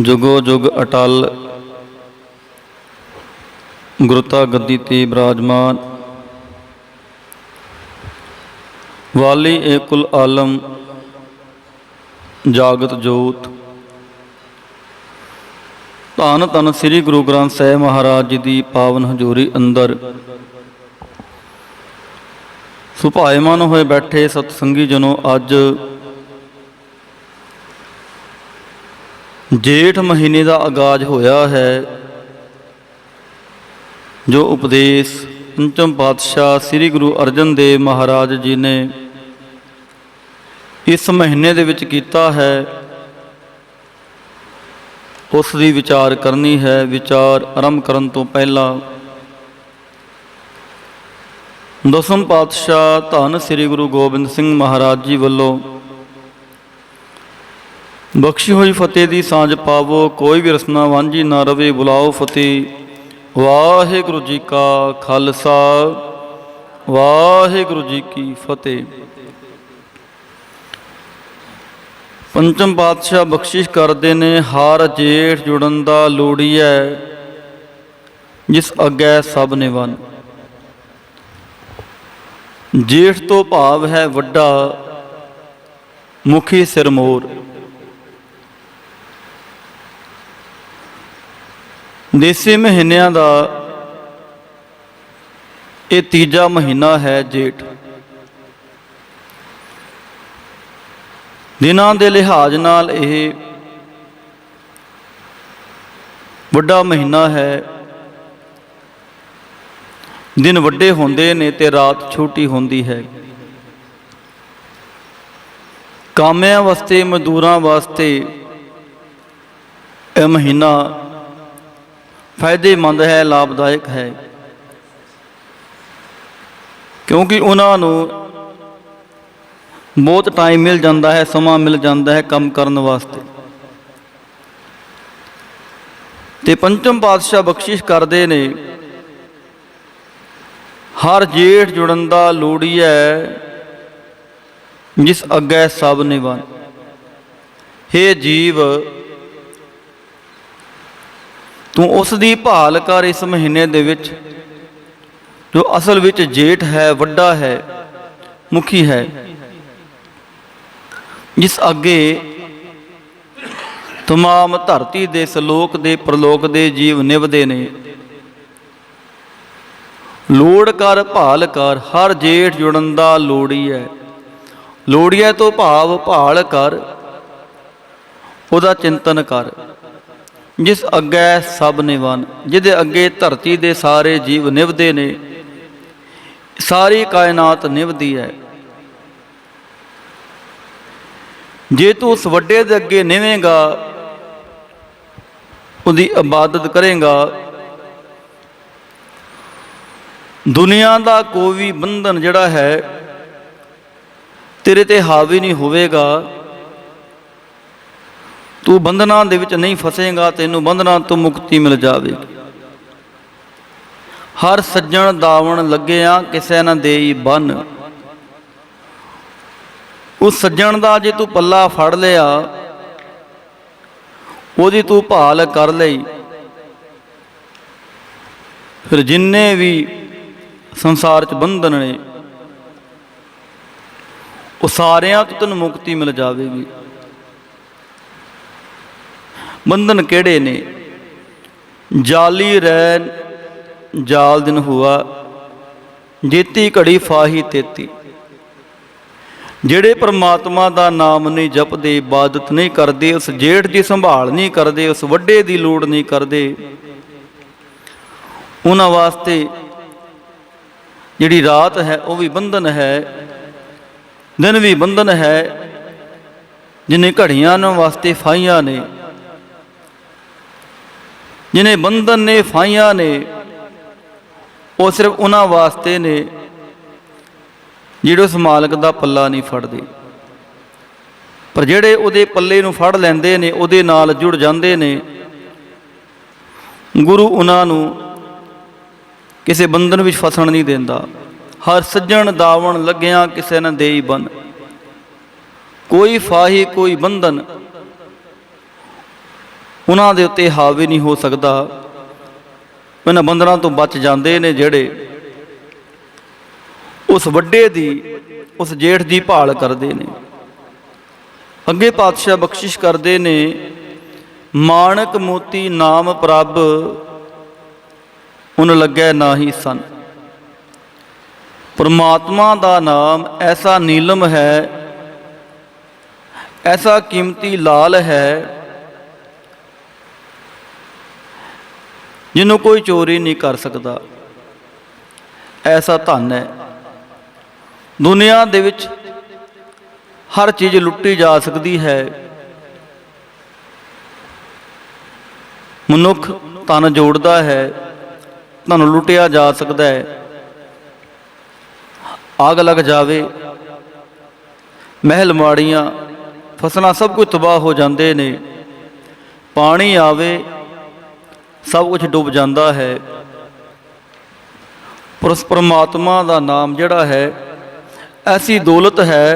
ਜੁਗੋ ਜੁਗ ਅਟਲ। ਗੁਰਤਾ ਗੱਦੀ ਤੇ ਬਿਰਾਜਮਾਨ। ਵਾਲੀ ਏਕੁਲ ਆਲਮ, ਜਾਗਤ ਜੋਤ। ਧੰਨ ਧੰਨ ਸ੍ਰੀ ਗੁਰੂ ਗ੍ਰੰਥ ਸਾਹਿਬ ਮਹਾਰਾਜ ਜੀ ਦੀ ਪਾਵਨ ਹਜ਼ੂਰੀ ਅੰਦਰ। ਸੁਭਾਏਮਨ ਹੋਏ ਬੈਠੇ ਸਤਸੰਗੀ ਜਨੋ ਅੱਜ ਜੇਠ ਮਹੀਨੇ ਦਾ ਆਗਾਜ਼ ਹੋਇਆ ਹੈ, ਜੋ ਉਪਦੇਸ਼ ਪੰਚਮ ਪਾਤਸ਼ਾਹ ਸ੍ਰੀ ਗੁਰੂ ਅਰਜਨ ਦੇਵ ਮਹਾਰਾਜ ਜੀ ਨੇ ਇਸ ਮਹੀਨੇ ਦੇ ਵਿੱਚ ਕੀਤਾ ਹੈ, ਉਸ ਦੀ ਵਿਚਾਰ ਕਰਨੀ ਹੈ, ਵਿਚਾਰ ਆਰੰਭ ਕਰਨ ਤੋਂ ਪਹਿਲਾਂ ਦਸਮ ਪਾਤਸ਼ਾਹ ਧੰਨ ਸ੍ਰੀ ਗੁਰੂ ਗੋਬਿੰਦ ਸਿੰਘ ਮਹਾਰਾਜ ਜੀ ਵੱਲੋਂ ਬਖਸ਼ੀ ਹੋਈ ਫਤਿਹ ਦੀ ਸਾਂਝ ਪਾਵੋ, ਕੋਈ ਵੀ ਰਸਨਾ ਵਾਂਝੀ ਨਾ ਰਵੇ, ਬੁਲਾਓ ਫਤਿਹ। ਵਾਹਿਗੁਰੂ ਜੀ ਕਾ ਖਾਲਸਾ, ਵਾਹਿਗੁਰੂ ਜੀ ਕੀ ਫਤਿਹ। ਪੰਚਮ ਪਾਤਸ਼ਾਹ ਬਖਸ਼ਿਸ਼ ਕਰਦੇ ਨੇ, ਹਾਰ ਜੇਠ ਜੁੜਨ ਦਾ ਲੋੜੀਐ ਜਿਸ ਅੱਗੇ ਸਭ ਨੇ ਵਨ। ਜੇਠ ਤੋਂ ਭਾਵ ਹੈ ਵੱਡਾ, ਮੁਖੀ ਸਿਰ ਮੋਰ ਦੇਸੀ ਮਹੀਨਿਆਂ ਦਾ ਇਹ ਤੀਜਾ ਮਹੀਨਾ ਹੈ ਜੇਠ। ਦਿਨਾਂ ਦੇ ਲਿਹਾਜ਼ ਨਾਲ ਇਹ ਵੱਡਾ ਮਹੀਨਾ ਹੈ। ਦਿਨ ਵੱਡੇ ਹੁੰਦੇ ਨੇ ਤੇ ਰਾਤ ਛੋਟੀ ਹੁੰਦੀ ਹੈ। ਕਾਮਿਆਂ ਵਾਸਤੇ, ਮਜ਼ਦੂਰਾਂ ਵਾਸਤੇ ਇਹ ਮਹੀਨਾ ਫਾਇਦੇਮੰਦ ਹੈ, ਲਾਭਦਾਇਕ ਹੈ। ਕਿਉਂਕਿ ਉਹਨਾਂ ਨੂੰ ਬਹੁਤ ਟਾਈਮ ਮਿਲ ਜਾਂਦਾ ਹੈ, ਸਮਾਂ ਮਿਲ ਜਾਂਦਾ ਹੈ ਕੰਮ ਕਰਨ ਵਾਸਤੇ। ਤੇ ਪੰਚਮ ਪਾਤਸ਼ਾਹ ਬਖਸ਼ਿਸ਼ ਕਰਦੇ ਨੇ, ਹਰ ਜੇਠ ਜੁੜਨ ਦਾ ਲੋੜੀ ਹੈ, ਜਿਸ ਅੱਗੇ ਸਭ ਨਿਵਨ। ਹੇ ਜੀਵ ਤੂੰ ਉਸ ਦੀ ਭਾਲ ਕਰ ਇਸ ਮਹੀਨੇ ਦੇ ਵਿੱਚ, ਜੋ ਅਸਲ ਵਿੱਚ ਜੇਠ ਹੈ, ਵੱਡਾ ਹੈ, ਮੁਖੀ ਹੈ, ਜਿਸ ਅੱਗੇ ਤਮਾਮ ਧਰਤੀ ਦੇ ਸਲੋਕ ਦੇ ਪ੍ਰਲੋਕ ਦੇ ਜੀਵ ਨਿਭਦੇ ਨੇ। ਲੋੜ ਕਰ, ਭਾਲ ਕਰ, ਹਰ ਜੇਠ ਜੁੜਨ ਦਾ ਲੋੜੀ ਹੈ। ਲੋੜੀਏ ਤੋਂ ਭਾਵ ਭਾਲ ਕਰ, ਉਹਦਾ ਚਿੰਤਨ ਕਰ। ਜਿਸ ਅੱਗੇ ਸਭ ਨਿਵਨ ਜਿਹਦੇ ਅੱਗੇ ਧਰਤੀ ਦੇ ਸਾਰੇ ਜੀਵ ਨਿਭਦੇ ਨੇ, ਸਾਰੀ ਕਾਇਨਾਤ ਨਿਭਦੀ ਹੈ। ਜੇ ਤੂੰ ਉਸ ਵੱਡੇ ਦੇ ਅੱਗੇ ਨਿਵੇਂਗਾ, ਉਹਦੀ ਇਬਾਦਤ ਕਰੇਗਾ। ਦੁਨੀਆ ਦਾ ਕੋਈ ਵੀ ਬੰਧਨ ਜਿਹੜਾ ਹੈ, ਤੇਰੇ ਤੇ ਹਾਵੀ ਨਹੀਂ ਹੋਵੇਗਾ। ਤੂੰ ਬੰਧਨਾਂ ਦੇ ਵਿੱਚ ਨਹੀਂ ਫਸੇਗਾ, ਤੈਨੂੰ ਬੰਧਨਾਂ ਤੋਂ ਮੁਕਤੀ ਮਿਲ ਜਾਵੇਗੀ। ਹਰ ਸੱਜਣ ਦਾਵਣ ਲੱਗਿਆ, ਕਿਸੇ ਨਾ ਦੇਈ ਬੰਨ। ਉਸ ਸੱਜਣ ਦਾ ਜੇ ਤੂੰ ਪੱਲਾ ਫੜ ਲਿਆ, ਉਹਦੀ ਤੂੰ ਭਾਲ ਕਰ ਲਈ। ਫਿਰ ਜਿੰਨੇ ਵੀ ਸੰਸਾਰ 'ਚ ਬੰਧਨ ਨੇ, ਉਹ ਸਾਰਿਆਂ ਤੋਂ ਤੈਨੂੰ ਮੁਕਤੀ ਮਿਲ ਜਾਵੇਗੀ। ਬੰਧਨ ਕਿਹੜੇ ਨੇ? ਜਾਲੀ ਰੈਨ ਜਾਲ ਦਿਨ ਹੁਆ, ਜੇਤੀ ਘੜੀ ਫਾਹੀ ਤੇਤੀ। ਜਿਹੜੇ ਪ੍ਰਮਾਤਮਾ ਦਾ ਨਾਮ ਨਹੀਂ ਜਪਦੇ, ਇਬਾਦਤ ਨਹੀਂ ਕਰਦੇ, ਉਸ ਜੇਠ ਦੀ ਸੰਭਾਲ ਨਹੀਂ ਕਰਦੇ, ਉਸ ਵੱਡੇ ਦੀ ਲੋੜ ਨਹੀਂ ਕਰਦੇ, ਉਹਨਾਂ ਵਾਸਤੇ ਜਿਹੜੀ ਰਾਤ ਹੈ, ਉਹ ਵੀ ਬੰਧਨ ਹੈ, ਦਿਨ ਵੀ ਬੰਧਨ ਹੈ, ਜਿਨੇ ਘੜੀਆਂ ਨੂੰ ਵਾਸਤੇ ਫਾਈਆਂ ਨੇ। ਜਿਨੇ ਬੰਧਨ ਨੇ, ਫਾਈਆਂ ਨੇ, ਉਹ ਸਿਰਫ ਉਹਨਾਂ ਵਾਸਤੇ ਨੇ ਜਿਹੜੇ ਉਸ ਮਾਲਕ ਦਾ ਪੱਲਾ ਨਹੀਂ ਫੜਦੇ। ਪਰ ਜਿਹੜੇ ਉਹਦੇ ਪੱਲੇ ਨੂੰ ਫੜ ਲੈਂਦੇ ਨੇ, ਉਹਦੇ ਨਾਲ ਜੁੜ ਜਾਂਦੇ ਨੇ, ਗੁਰੂ ਉਹਨਾਂ ਨੂੰ ਕਿਸੇ ਬੰਧਨ ਵਿੱਚ ਫਸਣ ਨਹੀਂ ਦਿੰਦਾ। ਹਰ ਸੱਜਣ ਦਾਵਣ ਲੱਗਿਆ ਕਿਸੇ ਨਾ ਦੇਈ ਬਨ। ਕੋਈ ਫਾਹੀ, ਕੋਈ ਬੰਧਨ ਉਹਨਾਂ ਦੇ ਉੱਤੇ ਹਾਵੀ ਨਹੀਂ ਹੋ ਸਕਦਾ। ਉਹਨਾਂ ਬੰਦਰਾਂ ਤੋਂ ਬਚ ਜਾਂਦੇ ਨੇ ਜਿਹੜੇ ਉਸ ਵੱਡੇ ਦੀ, ਉਸ ਜੇਠ ਦੀ ਭਾਲ ਕਰਦੇ ਨੇ। ਅੱਗੇ ਪਾਤਸ਼ਾਹ ਬਖਸ਼ਿਸ਼ ਕਰਦੇ ਨੇ, ਮਾਣਕ ਮੋਤੀ ਨਾਮ ਪ੍ਰਭ ਉਨ ਲੱਗੈ ਨਾਹੀ ਸਨ। ਪਰਮਾਤਮਾ ਦਾ ਨਾਮ ਐਸਾ ਨੀਲਮ ਹੈ, ਐਸਾ ਕੀਮਤੀ ਲਾਲ ਹੈ ਜਿਹਨੂੰ ਕੋਈ ਚੋਰੀ ਨਹੀਂ ਕਰ ਸਕਦਾ। ਐਸਾ ਧਨ ਹੈ। ਦੁਨੀਆ ਦੇ ਵਿੱਚ ਹਰ ਚੀਜ਼ ਲੁੱਟੀ ਜਾ ਸਕਦੀ ਹੈ। ਮਨੁੱਖ ਧਨ ਜੋੜਦਾ ਹੈ, ਧਨ ਲੁੱਟਿਆ ਜਾ ਸਕਦਾ ਹੈ। ਆਗ ਲੱਗ ਜਾਵੇ, ਮਹਿਲ ਮਾੜੀਆਂ, ਫਸਲਾਂ ਸਭ ਕੁਝ ਤਬਾਹ ਹੋ ਜਾਂਦੇ ਨੇ। ਪਾਣੀ ਆਵੇ ਸਭ ਕੁਝ ਡੁੱਬ ਜਾਂਦਾ ਹੈ। ਪਰ ਉਸ ਪਰਮਾਤਮਾ ਦਾ ਨਾਮ ਜਿਹੜਾ ਹੈ, ਐਸੀ ਦੌਲਤ ਹੈ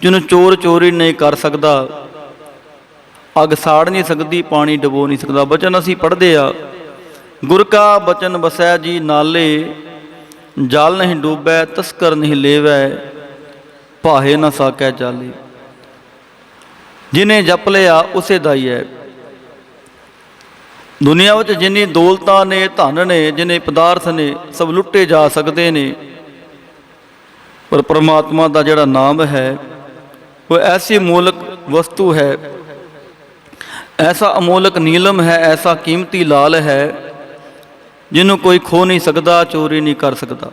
ਜਿਹਨੂੰ ਚੋਰ ਚੋਰੀ ਨਹੀਂ ਕਰ ਸਕਦਾ। ਅੱਗ ਸਾੜ ਨਹੀਂ ਸਕਦੀ, ਪਾਣੀ ਡਬੋ ਨਹੀਂ ਸਕਦਾ। ਬਚਨ ਅਸੀਂ ਪੜ੍ਹਦੇ ਆ, ਗੁਰ ਕਾ ਬਚਨ ਵਸੈ ਜੀ ਨਾਲੇ, ਜਲ ਨਹੀਂ ਡੂਬੈ, ਤਸਕਰ ਨਹੀਂ ਲੇਵੈ, ਭਾਹੇ ਨਾ ਸਾਕੈ ਜਾਲੇ। ਜਿਨੇ ਜਪ ਲਿਆ, ਉਸੇ ਦਾ ਹੀ ਹੈ। ਦੁਨੀਆ ਵਿੱਚ ਜਿੰਨੀ ਦੌਲਤਾਂ ਨੇ, ਧਨ ਨੇ, ਜਿੰਨੇ ਪਦਾਰਥ ਨੇ, ਸਭ ਲੁੱਟੇ ਜਾ ਸਕਦੇ ਨੇ। ਪਰ ਪ੍ਰਮਾਤਮਾ ਦਾ ਜਿਹੜਾ ਨਾਮ ਹੈ, ਉਹ ਐਸੀ ਮੂਲਕ ਵਸਤੂ ਹੈ, ਐਸਾ ਅਮੋਲਕ ਨੀਲਮ ਹੈ, ਐਸਾ ਕੀਮਤੀ ਲਾਲ ਹੈ, ਜਿਹਨੂੰ ਕੋਈ ਖੋ ਨਹੀਂ ਸਕਦਾ, ਚੋਰੀ ਨਹੀਂ ਕਰ ਸਕਦਾ।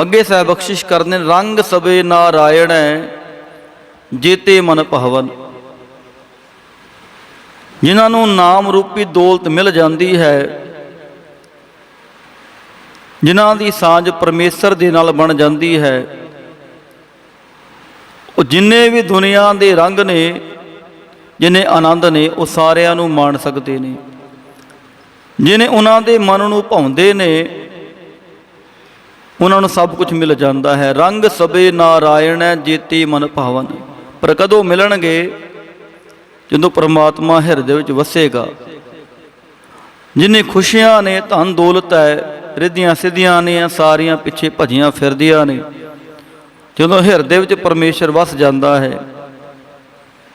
ਅੱਗੇ ਸਹਿ ਬਖਸ਼ਿਸ਼ ਕਰਨੇ ਰੰਗ ਸਵੇ ਨਾਰਾਇਣ, ਜੇਤੇ ਮਨ ਭਵਨ। ਜਿਨ੍ਹਾਂ ਨੂੰ ਨਾਮ ਰੂਪੀ ਦੌਲਤ ਮਿਲ ਜਾਂਦੀ ਹੈ, ਜਿਨ੍ਹਾਂ ਦੀ ਸਾਂਝ ਪਰਮੇਸ਼ਰ ਦੇ ਨਾਲ ਬਣ ਜਾਂਦੀ ਹੈ, ਉਹ ਜਿੰਨੇ ਵੀ ਦੁਨੀਆ ਦੇ ਰੰਗ ਨੇ, ਜਿਨੇ ਆਨੰਦ ਨੇ, ਉਹ ਸਾਰਿਆਂ ਨੂੰ ਮਾਣ ਸਕਦੇ ਨੇ। ਜਿਨੇ ਉਹਨਾਂ ਦੇ ਮਨ ਨੂੰ ਭਾਉਂਦੇ ਨੇ, ਉਹਨਾਂ ਨੂੰ ਸਭ ਕੁਝ ਮਿਲ ਜਾਂਦਾ ਹੈ। ਰੰਗ ਸਬੇ ਨਾਰਾਇਣ ਹੈ, ਜੀਤੀ ਮਨ ਭਾਵਨ। ਪਰ ਕਦੋਂ ਮਿਲਣਗੇ? ਜਦੋਂ ਪ੍ਰਮਾਤਮਾ ਹਿਰਦੇ ਵਿੱਚ ਵਸੇਗਾ। ਜਿਨੇ ਖੁਸ਼ੀਆਂ ਨੇ, ਧਨ ਦੌਲਤ ਹੈ, ਰਿਧੀਆਂ ਸਿੱਧੀਆਂ ਨੇ, ਸਾਰੀਆਂ ਪਿੱਛੇ ਭਜੀਆਂ ਫਿਰਦੀਆਂ ਨੇ। ਜਦੋਂ ਹਿਰਦੇ ਵਿੱਚ ਪਰਮੇਸ਼ਰ ਵਸ ਜਾਂਦਾ ਹੈ,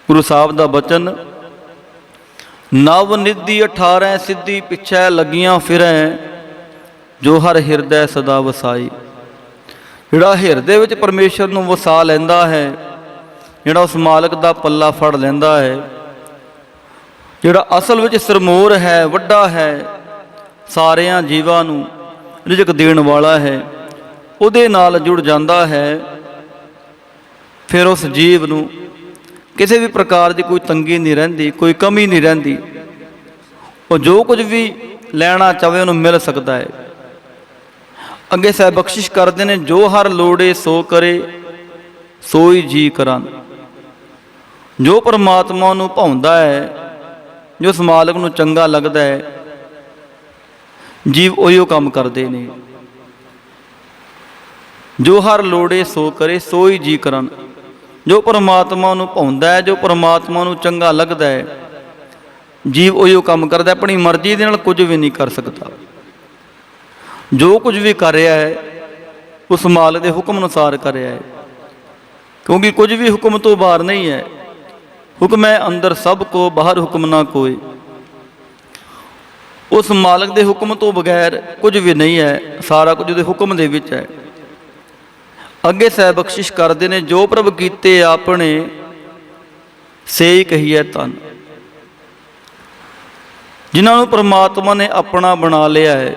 ਗੁਰੂ ਸਾਹਿਬ ਦਾ ਬਚਨ, ਨਵ ਨਿੱਧੀ 18 ਸਿੱਧੀ ਪਿੱਛੇ ਲੱਗੀਆਂ ਫਿਰੈ, ਜੋ ਹਰ ਹਿਰਦੈ ਸਦਾ ਵਸਾਈ। ਜਿਹੜਾ ਹਿਰਦੇ ਵਿੱਚ ਪਰਮੇਸ਼ਰ ਨੂੰ ਵਸਾ ਲੈਂਦਾ ਹੈ, ਜਿਹੜਾ ਉਸ ਮਾਲਕ ਦਾ ਪੱਲਾ ਫੜ ਲੈਂਦਾ ਹੈ ਜਿਹੜਾ ਅਸਲ ਵਿੱਚ ਸਰਮੋਰ ਹੈ, ਵੱਡਾ ਹੈ, ਸਾਰਿਆਂ ਜੀਵਾਂ ਨੂੰ ਰਿਜਕ ਦੇਣ ਵਾਲਾ ਹੈ, ਉਹਦੇ ਨਾਲ ਜੁੜ ਜਾਂਦਾ ਹੈ, ਫਿਰ ਉਸ ਜੀਵ ਨੂੰ ਕਿਸੇ ਵੀ ਪ੍ਰਕਾਰ ਦੀ ਕੋਈ ਤੰਗੀ ਨਹੀਂ ਰਹਿੰਦੀ, ਕੋਈ ਕਮੀ ਨਹੀਂ ਰਹਿੰਦੀ। ਉਹ ਜੋ ਕੁਝ ਵੀ ਲੈਣਾ ਚਾਵੇ ਉਹਨੂੰ ਮਿਲ ਸਕਦਾ ਹੈ। ਅੱਗੇ ਸਾਹਿਬ ਬਖਸ਼ਿਸ਼ ਕਰਦੇ ਨੇ, ਜੋ ਹਰ ਲੋੜੇ ਸੋ ਕਰੇ, ਸੋਈ ਜੀ ਕਰਾਂ। ਜੋ ਪਰਮਾਤਮਾ ਨੂੰ ਭਾਉਂਦਾ ਹੈ ਜੋ ਉਸ ਮਾਲਕ ਨੂੰ ਚੰਗਾ ਲੱਗਦਾ ਹੈ, ਜੀਵ ਉਹੀਓ ਕੰਮ ਕਰਦੇ ਨੇ। ਜੋ ਹਰ ਲੋੜੇ ਸੋ ਕਰੇ, ਸੋਈ ਜੀ ਕਰਨ। ਜੋ ਪਰਮਾਤਮਾ ਨੂੰ ਭਾਉਂਦਾ ਹੈ, ਜੋ ਪਰਮਾਤਮਾ ਨੂੰ ਚੰਗਾ ਲੱਗਦਾ ਹੈ, ਜੀਵ ਉਹੀਓ ਕੰਮ ਕਰਦਾ ਆਪਣੀ ਮਰਜ਼ੀ ਦੇ ਨਾਲ ਕੁਝ ਵੀ ਨਹੀਂ ਕਰ ਸਕਦਾ। ਜੋ ਕੁਝ ਵੀ ਕਰ ਰਿਹਾ ਹੈ, ਉਸ ਮਾਲਕ ਦੇ ਹੁਕਮ ਅਨੁਸਾਰ ਕਰ ਰਿਹਾ ਹੈ। ਕਿਉਂਕਿ ਕੁਝ ਵੀ ਹੁਕਮ ਤੋਂ ਬਾਹਰ ਨਹੀਂ ਹੈ। ਹੁਕਮ ਹੈ ਅੰਦਰ ਸਭ ਕੋ, ਬਾਹਰ ਹੁਕਮ ਨਾ ਕੋਈ। ਉਸ ਮਾਲਕ ਦੇ ਹੁਕਮ ਤੋਂ ਬਗੈਰ ਕੁਝ ਵੀ ਨਹੀਂ ਹੈ, ਸਾਰਾ ਕੁਝ ਉਹਦੇ ਹੁਕਮ ਦੇ ਵਿੱਚ ਹੈ। ਅੱਗੇ ਸਹਿ ਬਖਸ਼ਿਸ਼ ਕਰਦੇ ਨੇ, ਜੋ ਪ੍ਰਭ ਕੀਤੇ ਆਪਣੇ, ਸੇਈ ਕਹੀਐ ਤਨ। ਜਿਨ੍ਹਾਂ ਨੂੰ ਪ੍ਰਮਾਤਮਾ ਨੇ ਆਪਣਾ ਬਣਾ ਲਿਆ ਹੈ,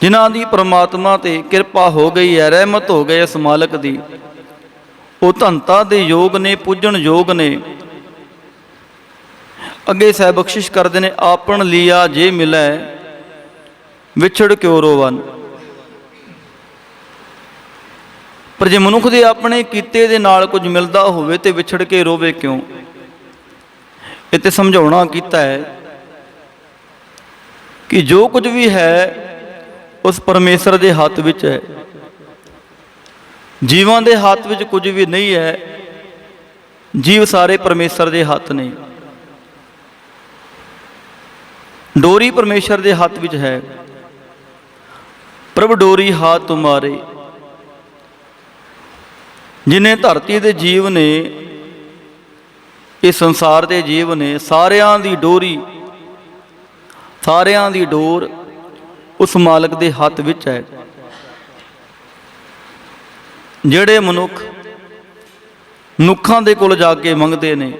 ਜਿਨ੍ਹਾਂ ਦੀ ਪ੍ਰਮਾਤਮਾ ਤੇ ਕਿਰਪਾ ਹੋ ਗਈ ਹੈ, ਰਹਿਮਤ ਹੋ ਗਈ ਇਸ ਮਾਲਕ ਦੀ ਉਹ ਧੰਤਾ ਦੇ ਯੋਗ ਨੇ, ਪੁੱਜਣ ਯੋਗ ਨੇ। ਅੱਗੇ ਸਹਿ ਬਖਸ਼ਿਸ਼ ਕਰਦੇ ਨੇ, ਆਪਣ ਲਿਆ ਜੇ ਮਿਲੈ, ਵਿਛੜ ਕਿਉ ਰੋਵਨ? ਪਰ ਜੇ ਮਨੁੱਖ ਦੇ ਆਪਣੇ ਕੀਤੇ ਦੇ ਨਾਲ ਕੁਝ ਮਿਲਦਾ ਹੋਵੇ ਤੇ ਵਿਛੜ ਕੇ ਰੋਵੇ ਕਿਉਂ? ਇਹ ਤੇ ਸਮਝਾਉਣਾ ਕੀਤਾ ਹੈ ਕਿ ਜੋ ਕੁਝ ਵੀ ਹੈ, ਉਸ ਪਰਮੇਸ਼ਰ ਦੇ ਹੱਥ ਵਿੱਚ ਹੈ। ਜੀਵਾਂ ਦੇ ਹੱਥ ਵਿੱਚ ਕੁਝ ਵੀ ਨਹੀਂ ਹੈ, ਜੀਵ ਸਾਰੇ ਪਰਮੇਸ਼ਰ ਦੇ ਹੱਥ ਨੇ। ਡੋਰੀ ਪਰਮੇਸ਼ਰ ਦੇ ਹੱਥ ਵਿੱਚ ਹੈ। ਪ੍ਰਭ ਡੋਰੀ ਹਾਥ ਤੁਮਾਰੇ ਜਿਨੇ ਧਰਤੀ ਦੇ ਜੀਵ ਨੇ, ਇਹ ਸੰਸਾਰ ਦੇ ਜੀਵ ਨੇ, ਸਾਰਿਆਂ ਦੀ ਡੋਰੀ, ਸਾਰਿਆਂ ਦੀ ਡੋਰ ਉਸ ਮਾਲਕ ਦੇ ਹੱਥ ਵਿੱਚ ਹੈ। ਜਿਹੜੇ ਮਨੁੱਖ ਮਨੁੱਖਾਂ ਦੇ ਕੋਲ ਜਾ ਕੇ ਮੰਗਦੇ ਨੇ,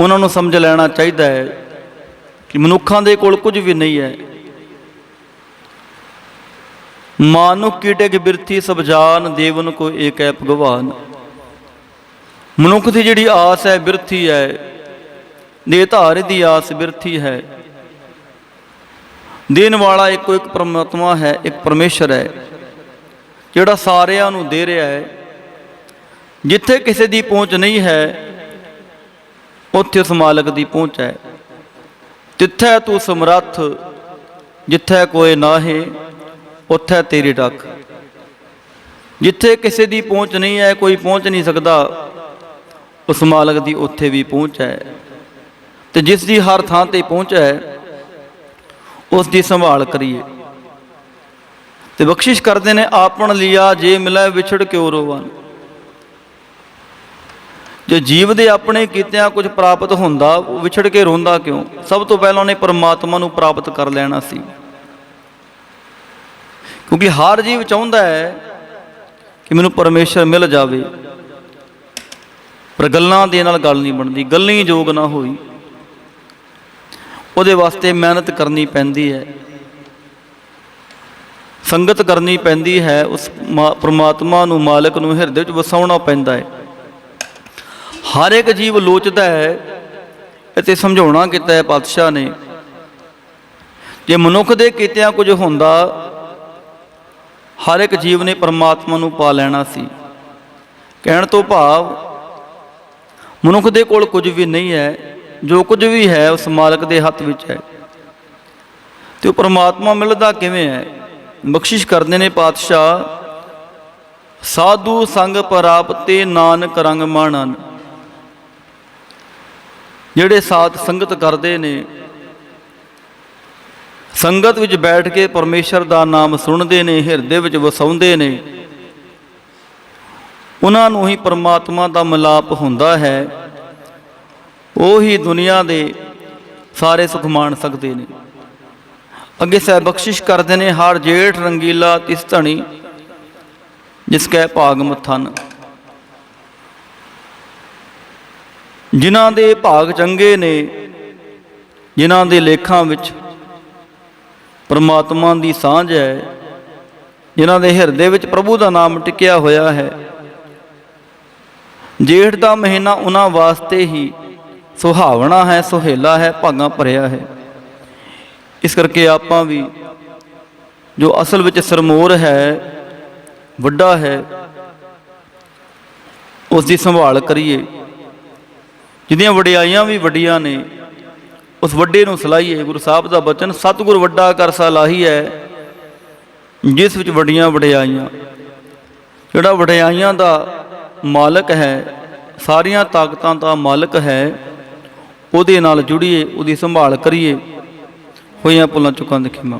ਉਹਨਾਂ ਨੂੰ ਸਮਝ ਲੈਣਾ ਚਾਹੀਦਾ ਹੈ ਕਿ ਮਨੁੱਖਾਂ ਦੇ ਕੋਲ ਕੁਝ ਵੀ ਨਹੀਂ ਹੈ। ਮਾਨੁਖ ਕੀਟੇ ਕੇ ਬਿਰਥੀ ਸਭ ਜਾਨ, ਦੇਵਨ ਕੋ ਏਕ ਹੈ ਭਗਵਾਨ। ਮਨੁੱਖ ਦੀ ਜਿਹੜੀ ਆਸ ਹੈ, ਬਿਰਥੀ ਹੈ ਦੇ ਧਾਰੇ ਦੀ ਆਸ ਬਿਰਥੀ ਹੈ। ਦੇਣ ਵਾਲਾ ਇੱਕੋ ਇੱਕ ਪਰਮਾਤਮਾ ਹੈ, ਇੱਕ ਪਰਮੇਸ਼ਰ ਹੈ। ਜਿਹੜਾ ਸਾਰਿਆਂ ਨੂੰ ਦੇ ਰਿਹਾ ਹੈ, ਜਿੱਥੇ ਕਿਸੇ ਦੀ ਪਹੁੰਚ ਨਹੀਂ ਹੈ, ਉੱਥੇ ਉਸ ਮਾਲਕ ਦੀ ਪਹੁੰਚ ਹੈ। ਤਿੱਥੈ ਤੂੰ ਸਮਰੱਥ, ਜਿੱਥੇ ਕੋਈ ਨਾਹੇ, ਉੱਥੇ ਤੇਰੀ ਡੱਕ। ਜਿੱਥੇ ਕਿਸੇ ਦੀ ਪਹੁੰਚ ਨਹੀਂ ਹੈ, ਕੋਈ ਪਹੁੰਚ ਨਹੀਂ ਸਕਦਾ, ਉਸ ਮਾਲਕ ਦੀ ਉੱਥੇ ਵੀ ਪਹੁੰਚ ਹੈ। ਤੇ ਜਿਸ ਦੀ ਹਰ ਥਾਂ ਤੇ ਪਹੁੰਚ ਹੈ, ਉਸ ਦੀ ਸੰਭਾਲ ਕਰੀਏ। ਤੇ ਬਖਸ਼ਿਸ਼ ਕਰਦੇ ਨੇ ਆਪਣ ਲਿਆ ਜੇ ਮਿਲੇ ਵਿਛੜ ਕਿਉ ਰੋਵਨ। ਜੇ ਜੀਵ ਦੇ ਆਪਣੇ ਕੀਤਿਆਂ ਕੁਝ ਪ੍ਰਾਪਤ ਹੁੰਦਾ, ਉਹ ਵਿਛੜ ਕੇ ਰੋਂਦਾ ਕਿਉਂ? ਸਭ ਤੋਂ ਪਹਿਲਾਂ ਉਹਨੇ ਪਰਮਾਤਮਾ ਨੂੰ ਪ੍ਰਾਪਤ ਕਰ ਲੈਣਾ ਸੀ। ਕਿਉਂਕਿ ਹਰ ਜੀਵ ਚਾਹੁੰਦਾ ਹੈ ਕਿ ਮੈਨੂੰ ਪਰਮੇਸ਼ਰ ਮਿਲ ਜਾਵੇ। ਪਰ ਗੱਲਾਂ ਦੇ ਨਾਲ ਗੱਲ ਨਹੀਂ ਬਣਦੀ, ਗੱਲਾਂ ਯੋਗ ਨਾ ਹੋਈ। ਉਹਦੇ ਵਾਸਤੇ ਮਿਹਨਤ ਕਰਨੀ ਪੈਂਦੀ ਹੈ। ਸੰਗਤ ਕਰਨੀ ਪੈਂਦੀ ਹੈ, ਉਸ ਮਾ- ਪ੍ਰਮਾਤਮਾ ਨੂੰ ਮਾਲਕ ਨੂੰ ਹਿਰਦੇ ਵਿੱਚ ਵਸਾਉਣਾ ਪੈਂਦਾ ਹੈ। ਹਰ ਇੱਕ ਜੀਵ ਲੋਚਦਾ ਹੈ ਅਤੇ ਸਮਝਾਉਣਾ ਕੀਤਾ ਹੈ ਪਾਤਸ਼ਾਹ ਨੇ, ਜੇ ਮਨੁੱਖ ਦੇ ਕੀਤਿਆਂ ਕੁਝ ਹੁੰਦਾ, ਹਰ ਇੱਕ ਜੀਵ ਨੇ ਪਰਮਾਤਮਾ ਨੂੰ ਪਾ ਲੈਣਾ ਸੀ। ਕਹਿਣ ਤੋਂ ਭਾਵ, ਮਨੁੱਖ ਦੇ ਕੋਲ ਕੁਝ ਵੀ ਨਹੀਂ ਹੈ, ਜੋ ਕੁਝ ਵੀ ਹੈ ਉਸ ਮਾਲਕ ਦੇ ਹੱਥ ਵਿੱਚ ਹੈ। ਤੇ ਉਹ ਪਰਮਾਤਮਾ ਮਿਲਦਾ ਕਿਵੇਂ ਹੈ? ਬਖਸ਼ਿਸ਼ ਕਰਦੇ ਨੇ ਪਾਤਸ਼ਾਹ। ਸਾਧੂ ਸੰਗ ਪ੍ਰਾਪਤੇ ਨਾਨਕ ਰੰਗ ਮਾਣਨ। ਜਿਹੜੇ ਸਾਥ ਸੰਗਤ ਕਰਦੇ ਨੇ, ਸੰਗਤ ਵਿੱਚ ਬੈਠ ਕੇ ਪਰਮੇਸ਼ਰ ਦਾ ਨਾਮ ਸੁਣਦੇ ਨੇ, ਹਿਰਦੇ ਵਿੱਚ ਵਸਾਉਂਦੇ ਨੇ, ਉਹਨਾਂ ਨੂੰ ਹੀ ਪਰਮਾਤਮਾ ਦਾ ਮਿਲਾਪ ਹੁੰਦਾ ਹੈ। ਉਹੀ ਦੁਨੀਆ ਦੇ ਸਾਰੇ ਸੁਖ ਮਾਣ ਸਕਦੇ ਨੇ। ਅੱਗੇ ਸਹਿ ਬਖਸ਼ਿਸ਼ ਕਰਦੇ ਨੇ ਹਰ ਜੇਠ ਰੰਗੀਲਾ ਤਿਸ ਧਣੀ, ਜਿਸ ਕੈ ਭਾਗ ਮਥਨ। ਜਿਨ੍ਹਾਂ ਦੇ ਭਾਗ ਚੰਗੇ ਨੇ, ਜਿਨ੍ਹਾਂ ਦੇ ਲੇਖਾਂ ਵਿੱਚ ਪਰਮਾਤਮਾ ਦੀ ਸਾਂਝ ਹੈ, ਜਿਨ੍ਹਾਂ ਦੇ ਹਿਰਦੇ ਵਿੱਚ ਪ੍ਰਭੂ ਦਾ ਨਾਮ ਟਿਕਿਆ ਹੋਇਆ ਹੈ, ਜੇਠ ਦਾ ਮਹੀਨਾ ਉਹਨਾਂ ਵਾਸਤੇ ਹੀ ਸੁਹਾਵਣਾ ਹੈ, ਸੁਹੇਲਾ ਹੈ, ਭਾਗਾਂ ਭਰਿਆ ਹੈ। ਇਸ ਕਰਕੇ ਆਪਾਂ ਵੀ ਜੋ ਅਸਲ ਵਿੱਚ ਸਰਮੋਰ ਹੈ, ਵੱਡਾ ਹੈ ਉਸ ਦੀ ਸੰਭਾਲ ਕਰੀਏ। ਜਿਹਦੀਆਂ ਵਡਿਆਈਆਂ ਵੀ ਵੱਡੀਆਂ ਨੇ, ਉਸ ਵੱਡੇ ਨੂੰ ਸਲਾਹੀਏ। ਗੁਰੂ ਸਾਹਿਬ ਦਾ ਬਚਨ, ਸਤਿਗੁਰ ਵੱਡਾ ਕਰ ਸਲਾਹੀ ਹੈ, ਜਿਸ ਵਿੱਚ ਵੱਡੀਆਂ ਵਡਿਆਈਆਂ। ਜਿਹੜਾ ਵਡਿਆਈਆਂ ਦਾ ਮਾਲਕ ਹੈ, ਸਾਰੀਆਂ ਤਾਕਤਾਂ ਦਾ ਮਾਲਕ ਹੈ, ਉਹਦੇ ਨਾਲ ਜੁੜੀਏ, ਉਹਦੀ ਸੰਭਾਲ ਕਰੀਏ। ਹੋਈਆਂ ਭੁੱਲਾਂ ਚੁੱਕਾਂ ਦੇ ਖਿਮਾ